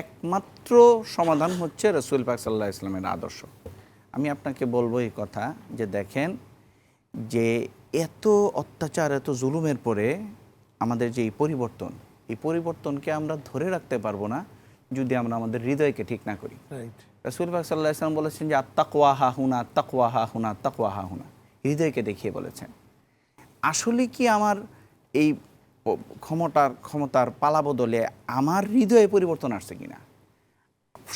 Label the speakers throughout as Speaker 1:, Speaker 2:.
Speaker 1: একমাত্র সমাধান হচ্ছে রসুল পাক সাল্লাহ ইসলামের আদর্শ। আমি আপনাকে বলব এই কথা যে দেখেন যে এত অত্যাচার এত জুলুমের পরে আমাদের যে এই পরিবর্তন এই পরিবর্তনকে আমরা ধরে রাখতে পারব না যদি আমরা আমাদের হৃদয়কে ঠিক না করি।
Speaker 2: রাইট
Speaker 1: রসুল পাক সাল্লাহ ইসলাম বলেছেন যে আত্মাকুয়া হা হুনা আত্মাকুয়া হা হুনা আত্মাকুয়া হা হুনা। হৃদয়কে দেখিয়ে বলেছেন। আসলে কি আমার এই ক্ষমতার ক্ষমতার পালা বদলে আমার হৃদয়ে পরিবর্তন আসছে কিনা?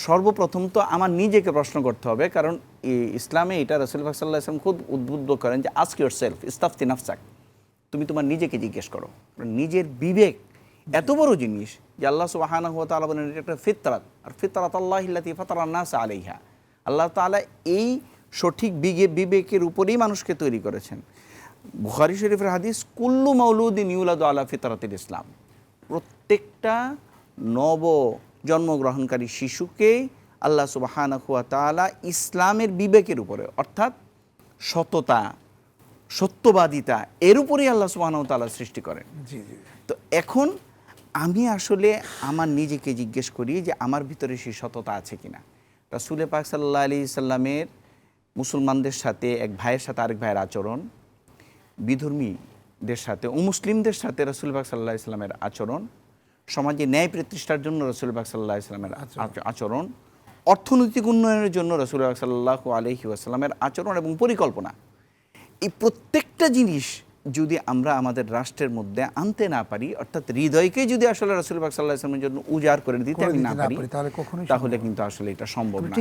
Speaker 1: সর্বপ্রথম তো আমার নিজেকে প্রশ্ন করতে হবে, কারণ ইসলামে এটা রসুল পাক সাল্লাহ ইসলাম খুব উদ্বুদ্ধ করেন যে আস্ক ইউর সেলফ ইস্তাফতি নাফসাক, তুমি তোমার নিজেকে জিজ্ঞেস করো। নিজের বিবেক এত বড় জিনিস যে আল্লাহ সুবাহানা হুয়া তালা বলেন, এটা একটা ফিতরাত। আর ফিতরাত আল্লাহ ইল্লাতি ফাতারা নাস আলাইহা। আল্লাহ তাআলা এই সঠিক বিগে, বিবেকের উপরেই মানুষকে তৈরি করেছেন। বুখারি শরীফের হাদিস কুল্লু মাউলুদ্দিন ইউলাদ আলা ফিতরাতিল ইসলাম। প্রত্যেকটা নব জন্মগ্রহণকারী শিশুকে আল্লাহ সুবাহানা হুয়া তাআলা ইসলামের বিবেকের উপরে অর্থাৎ সততা সত্যবাদিতা এর উপরেই আল্লাহ সুবাহানা তাআলা সৃষ্টি করেন।
Speaker 2: জি জি।
Speaker 1: তো এখন আমি আসলে আমার নিজেকে জিজ্ঞেস করি যে আমার ভিতরে সেই সততা আছে কিনা। রাসুলে পাক সাল্লাহ আলি সাল্লামের মুসলমানদের সাথে এক ভাইয়ের সাথে আরেক ভাইয়ের আচরণ বিধর্মীদের সাথে অমুসলিমদের সাথে রসুল পাক সাল্লাহ ইসলামের আচরণ সমাজে ন্যায় প্রতিষ্ঠার জন্য রসুল পাক সাল্লাহ ইসলামের আচরণ। অর্থনৈতিক উন্নয়নের জন্য রসুল পাক সাল্লাহ আলহি আসাল্লামের আচরণ এবং পরিকল্পনা। এই প্রত্যেকটা জিনিস যদি আমরা আমাদের রাষ্ট্রের মধ্যে আনতে না পারি অর্থাৎ হৃদয়কে যদি আসলে রসুল পাক সাল্লাহ ইসলামের জন্য উজাড় করে দিতে না পারি
Speaker 2: তাহলে
Speaker 1: কিন্তু আসলে এটা সম্ভব না।